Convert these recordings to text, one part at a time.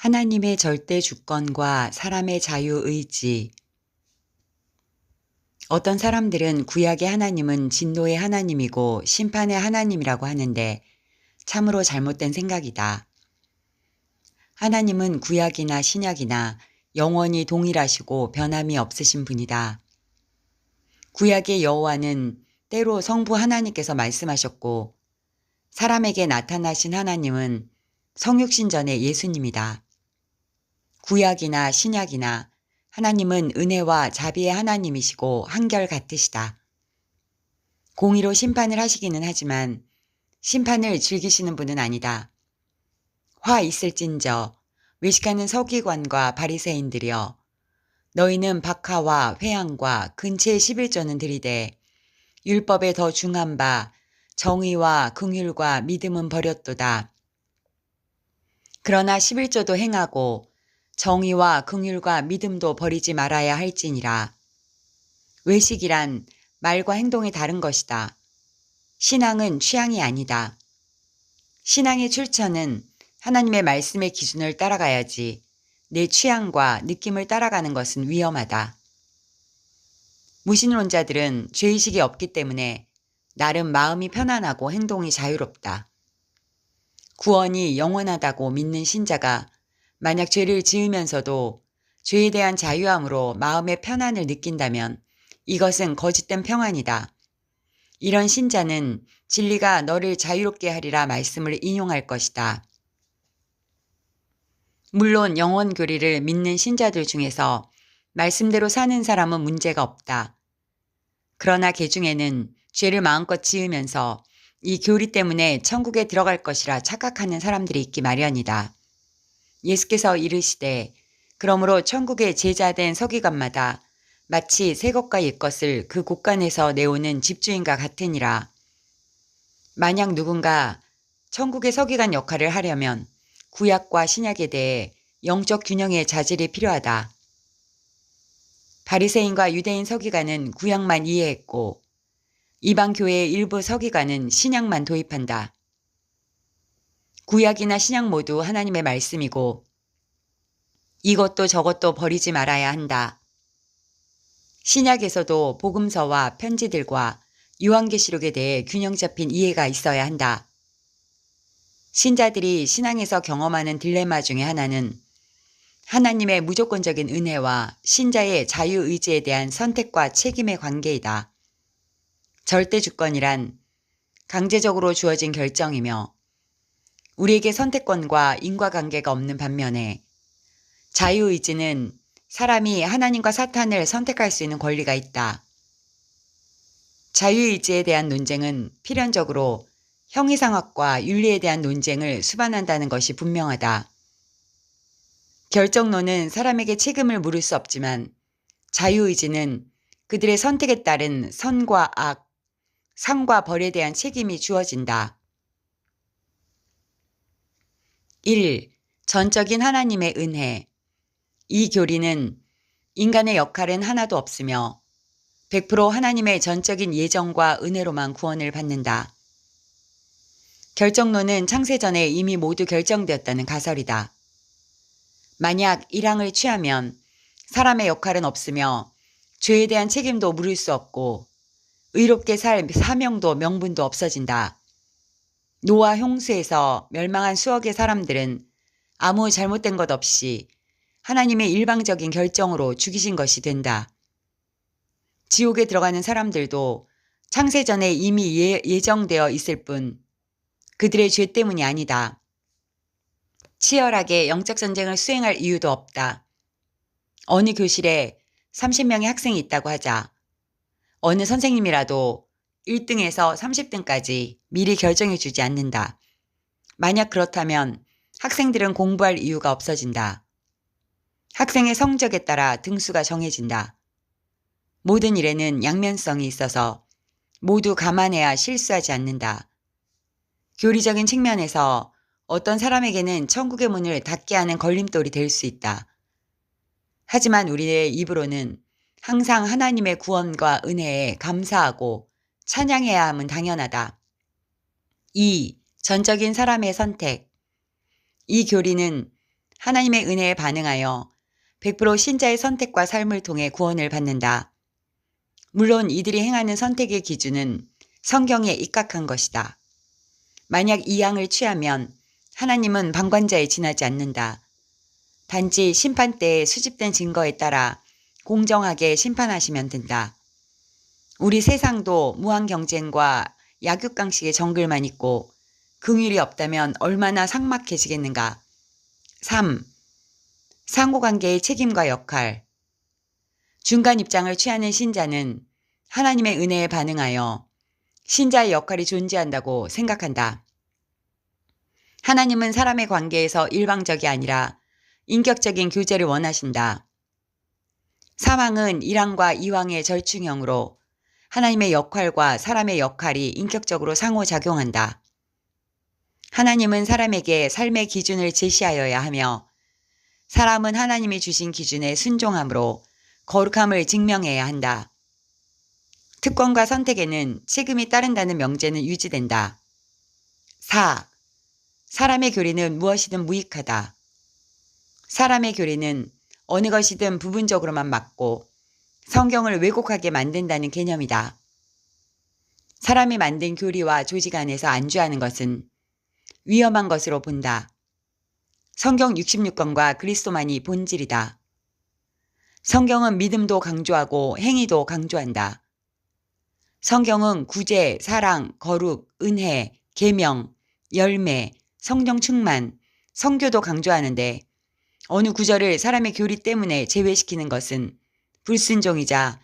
하나님의 절대 주권과 사람의 자유의지. 어떤 사람들은 구약의 하나님은 진노의 하나님이고 심판의 하나님이라고 하는데 참으로 잘못된 생각이다. 하나님은 구약이나 신약이나 영원히 동일하시고 변함이 없으신 분이다. 구약의 여호와는 때로 성부 하나님께서 말씀하셨고 사람에게 나타나신 하나님은 성육신 전의 예수님이다. 구약이나 신약이나 하나님은 은혜와 자비의 하나님이시고 한결 같으시다. 공의로 심판을 하시기는 하지만 심판을 즐기시는 분은 아니다. 화 있을진저 외식하는 서기관과 바리새인들이여 너희는 박하와 회양과 근체의 11조는 들이되 율법에 더 중한 바 정의와 긍휼과 믿음은 버렸도다. 그러나 11조도 행하고 정의와 긍휼과 믿음도 버리지 말아야 할지니라. 외식이란 말과 행동이 다른 것이다. 신앙은 취향이 아니다. 신앙의 출처는 하나님의 말씀의 기준을 따라가야지 내 취향과 느낌을 따라가는 것은 위험하다. 무신론자들은 죄의식이 없기 때문에 나름 마음이 편안하고 행동이 자유롭다. 구원이 영원하다고 믿는 신자가 만약 죄를 지으면서도 죄에 대한 자유함으로 마음의 편안을 느낀다면 이것은 거짓된 평안이다. 이런 신자는 진리가 너를 자유롭게 하리라 말씀을 인용할 것이다. 물론 영원 교리를 믿는 신자들 중에서 말씀대로 사는 사람은 문제가 없다. 그러나 개 중에는 죄를 마음껏 지으면서 이 교리 때문에 천국에 들어갈 것이라 착각하는 사람들이 있기 마련이다. 예수께서 이르시되 그러므로 천국의 제자된 서기관마다 마치 새 것과 옛 것을 그 곳간에서 내오는 집주인과 같으니라. 만약 누군가 천국의 서기관 역할을 하려면 구약과 신약에 대해 영적 균형의 자질이 필요하다. 바리새인과 유대인 서기관은 구약만 이해했고 이방 교회의 일부 서기관은 신약만 도입한다. 구약이나 신약 모두 하나님의 말씀이고 이것도 저것도 버리지 말아야 한다. 신약에서도 복음서와 편지들과 요한계시록에 대해 균형 잡힌 이해가 있어야 한다. 신자들이 신앙에서 경험하는 딜레마 중의 하나는 하나님의 무조건적인 은혜와 신자의 자유의지에 대한 선택과 책임의 관계이다. 절대 주권이란 강제적으로 주어진 결정이며 우리에게 선택권과 인과관계가 없는 반면에 자유의지는 사람이 하나님과 사탄을 선택할 수 있는 권리가 있다. 자유의지에 대한 논쟁은 필연적으로 형이상학과 윤리에 대한 논쟁을 수반한다는 것이 분명하다. 결정론은 사람에게 책임을 물을 수 없지만 자유의지는 그들의 선택에 따른 선과 악, 상과 벌에 대한 책임이 주어진다. 1. 전적인 하나님의 은혜. 이 교리는 인간의 역할은 하나도 없으며 100% 하나님의 전적인 예정과 은혜로만 구원을 받는다. 결정론은 창세전에 이미 모두 결정되었다는 가설이다. 만약 일항을 취하면 사람의 역할은 없으며 죄에 대한 책임도 물을 수 없고 의롭게 살 사명도 명분도 없어진다. 노아 홍수에서 멸망한 수억의 사람들은 아무 잘못된 것 없이 하나님의 일방적인 결정으로 죽이신 것이 된다. 지옥에 들어가는 사람들도 창세전에 이미 예, 예정되어 있을 뿐 그들의 죄 때문이 아니다. 치열하게 영적 전쟁을 수행할 이유도 없다. 어느 교실에 30명의 학생이 있다고 하자. 어느 선생님이라도 1등에서 30등까지 미리 결정해 주지 않는다. 만약 그렇다면 학생들은 공부할 이유가 없어진다. 학생의 성적에 따라 등수가 정해진다. 모든 일에는 양면성이 있어서 모두 감안해야 실수하지 않는다. 교리적인 측면에서 어떤 사람에게는 천국의 문을 닫게 하는 걸림돌이 될 수 있다. 하지만 우리의 입으로는 항상 하나님의 구원과 은혜에 감사하고 찬양해야 함은 당연하다. 2. 전적인 사람의 선택. 이 교리는 하나님의 은혜에 반응하여 100% 신자의 선택과 삶을 통해 구원을 받는다. 물론 이들이 행하는 선택의 기준은 성경에 입각한 것이다. 만약 이 양을 취하면 하나님은 방관자에 지나지 않는다. 단지 심판 때에 수집된 증거에 따라 공정하게 심판하시면 된다. 우리 세상도 무한 경쟁과 약육강식의 정글만 있고 긍휼이 없다면 얼마나 삭막해지겠는가. 3. 상호관계의 책임과 역할. 중간 입장을 취하는 신자는 하나님의 은혜에 반응하여 신자의 역할이 존재한다고 생각한다. 하나님은 사람의 관계에서 일방적이 아니라 인격적인 교제를 원하신다. 사망은 이랑과 이왕의 절충형으로 하나님의 역할과 사람의 역할이 인격적으로 상호작용한다. 하나님은 사람에게 삶의 기준을 제시하여야 하며 사람은 하나님이 주신 기준에 순종함으로 거룩함을 증명해야 한다. 특권과 선택에는 책임이 따른다는 명제는 유지된다. 4. 사람의 교리는 무엇이든 무익하다. 사람의 교리는 어느 것이든 부분적으로만 맞고 성경을 왜곡하게 만든다는 개념이다. 사람이 만든 교리와 조직 안에서 안주하는 것은 위험한 것으로 본다. 성경 66권과 그리스도만이 본질이다. 성경은 믿음도 강조하고 행위도 강조한다. 성경은 구제, 사랑, 거룩, 은혜, 계명, 열매, 성령 충만, 성교도 강조하는데 어느 구절을 사람의 교리 때문에 제외시키는 것은 불순종이자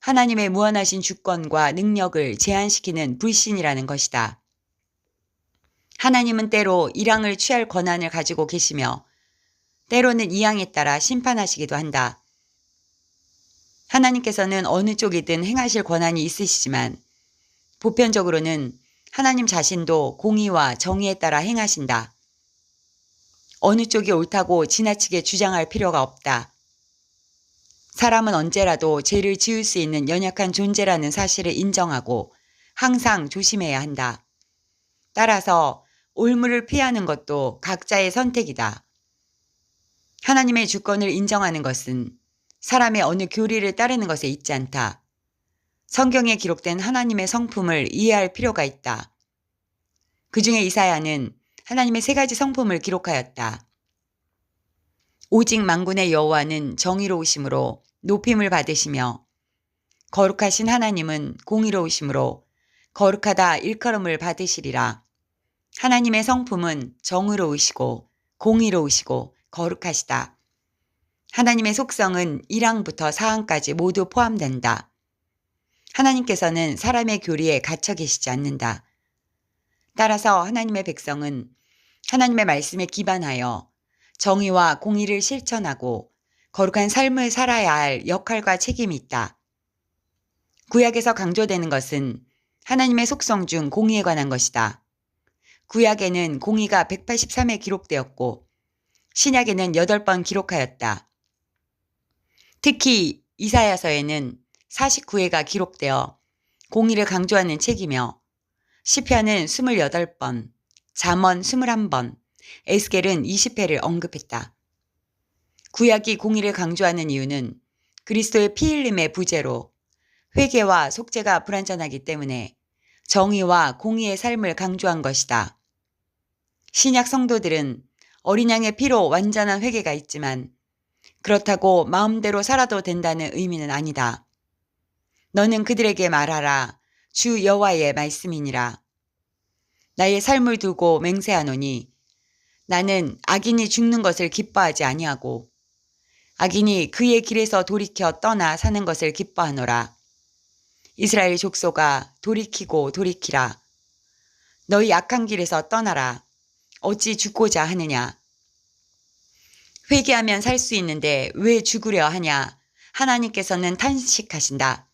하나님의 무한하신 주권과 능력을 제한시키는 불신이라는 것이다. 하나님은 때로 이랑을 취할 권한을 가지고 계시며 때로는 이양에 따라 심판하시기도 한다. 하나님께서는 어느 쪽이든 행하실 권한이 있으시지만 보편적으로는 하나님 자신도 공의와 정의에 따라 행하신다. 어느 쪽이 옳다고 지나치게 주장할 필요가 없다. 사람은 언제라도 죄를 지을 수 있는 연약한 존재라는 사실을 인정하고 항상 조심해야 한다. 따라서 올무를 피하는 것도 각자의 선택이다. 하나님의 주권을 인정하는 것은 사람의 어느 교리를 따르는 것에 있지 않다. 성경에 기록된 하나님의 성품을 이해할 필요가 있다. 그 중에 이사야는 하나님의 세 가지 성품을 기록하였다. 오직 만군의 여호와는 정의로우심으로 높임을 받으시며 거룩하신 하나님은 공의로우심으로 거룩하다 일컬음을 받으시리라. 하나님의 성품은 정의로우시고 공의로우시고 거룩하시다. 하나님의 속성은 1항부터 4항까지 모두 포함된다. 하나님께서는 사람의 교리에 갇혀 계시지 않는다. 따라서 하나님의 백성은 하나님의 말씀에 기반하여 정의와 공의를 실천하고 거룩한 삶을 살아야 할 역할과 책임이 있다. 구약에서 강조되는 것은 하나님의 속성 중 공의에 관한 것이다. 구약에는 공의가 183회 기록되었고 신약에는 8번 기록하였다. 특히 이사야서에는 49회가 기록되어 공의를 강조하는 책이며 시편은 28번, 잠언 21번, 에스겔은 20회를 언급했다. 구약이 공의를 강조하는 이유는 그리스도의 피 흘림의 부재로 회개와 속죄가 불완전하기 때문에 정의와 공의의 삶을 강조한 것이다. 신약 성도들은 어린 양의 피로 완전한 회개가 있지만 그렇다고 마음대로 살아도 된다는 의미는 아니다. 너는 그들에게 말하라. 주 여호와의 말씀이니라. 나의 삶을 두고 맹세하노니 나는 악인이 죽는 것을 기뻐하지 아니하고 악인이 그의 길에서 돌이켜 떠나 사는 것을 기뻐하노라. 이스라엘 족소가 돌이키고 돌이키라. 너희 악한 길에서 떠나라. 어찌 죽고자 하느냐. 회개하면 살 수 있는데 왜 죽으려 하냐. 하나님께서는 탄식하신다.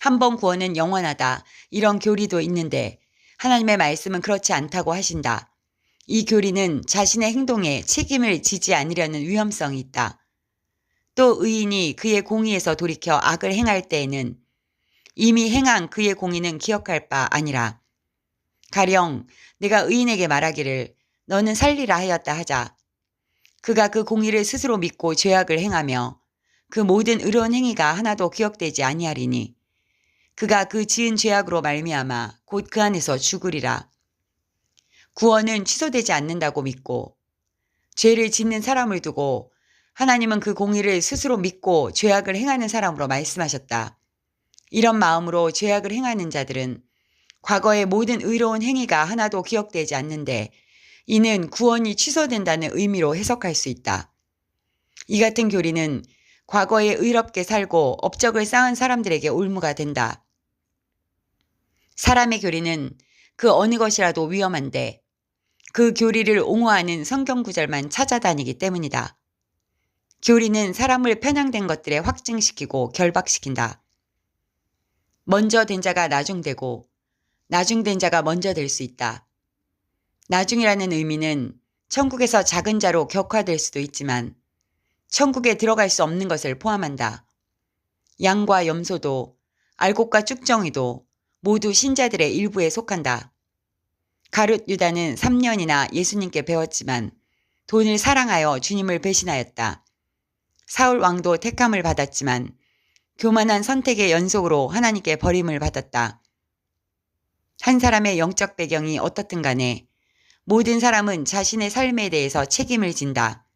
한 번 구원은 영원하다. 이런 교리도 있는데 하나님의 말씀은 그렇지 않다고 하신다. 이 교리는 자신의 행동에 책임을 지지 않으려는 위험성이 있다. 또 의인이 그의 공의에서 돌이켜 악을 행할 때에는 이미 행한 그의 공의는 기억할 바 아니라. 가령 내가 의인에게 말하기를 너는 살리라 하였다 하자. 그가 그 공의를 스스로 믿고 죄악을 행하며 그 모든 의로운 행위가 하나도 기억되지 아니하리니 그가 그 지은 죄악으로 말미암아 곧 그 안에서 죽으리라. 구원은 취소되지 않는다고 믿고 죄를 짓는 사람을 두고 하나님은 그 공의를 스스로 믿고 죄악을 행하는 사람으로 말씀하셨다. 이런 마음으로 죄악을 행하는 자들은 과거의 모든 의로운 행위가 하나도 기억되지 않는데 이는 구원이 취소된다는 의미로 해석할 수 있다. 이 같은 교리는 과거에 의롭게 살고 업적을 쌓은 사람들에게 올무가 된다. 사람의 교리는 그 어느 것이라도 위험한데 그 교리를 옹호하는 성경 구절만 찾아다니기 때문이다. 교리는 사람을 편향된 것들에 확증시키고 결박시킨다. 먼저 된 자가 나중되고 나중된 자가 먼저 될 수 있다. 나중이라는 의미는 천국에서 작은 자로 격화될 수도 있지만 천국에 들어갈 수 없는 것을 포함한다. 양과 염소도 알곡과 쭉정이도 모두 신자들의 일부에 속한다. 가룟 유다는 3년이나 예수님께 배웠지만 돈을 사랑하여 주님을 배신하였다. 사울 왕도 택함을 받았지만 교만한 선택의 연속으로 하나님께 버림을 받았다. 한 사람의 영적 배경이 어떻든 간에 모든 사람은 자신의 삶에 대해서 책임을 진다.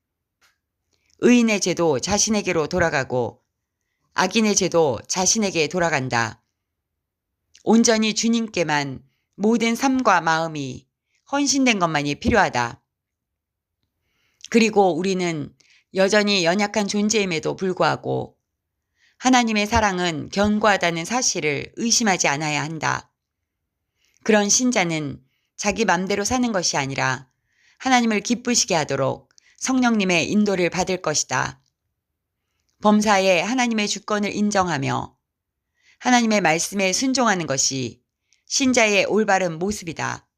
의인의 죄도 자신에게로 돌아가고 악인의 죄도 자신에게 돌아간다. 온전히 주님께만 모든 삶과 마음이 헌신된 것만이 필요하다. 그리고 우리는 여전히 연약한 존재임에도 불구하고 하나님의 사랑은 견고하다는 사실을 의심하지 않아야 한다. 그런 신자는 자기 맘대로 사는 것이 아니라 하나님을 기쁘시게 하도록 성령님의 인도를 받을 것이다. 범사에 하나님의 주권을 인정하며 하나님의 말씀에 순종하는 것이 신자의 올바른 모습이다.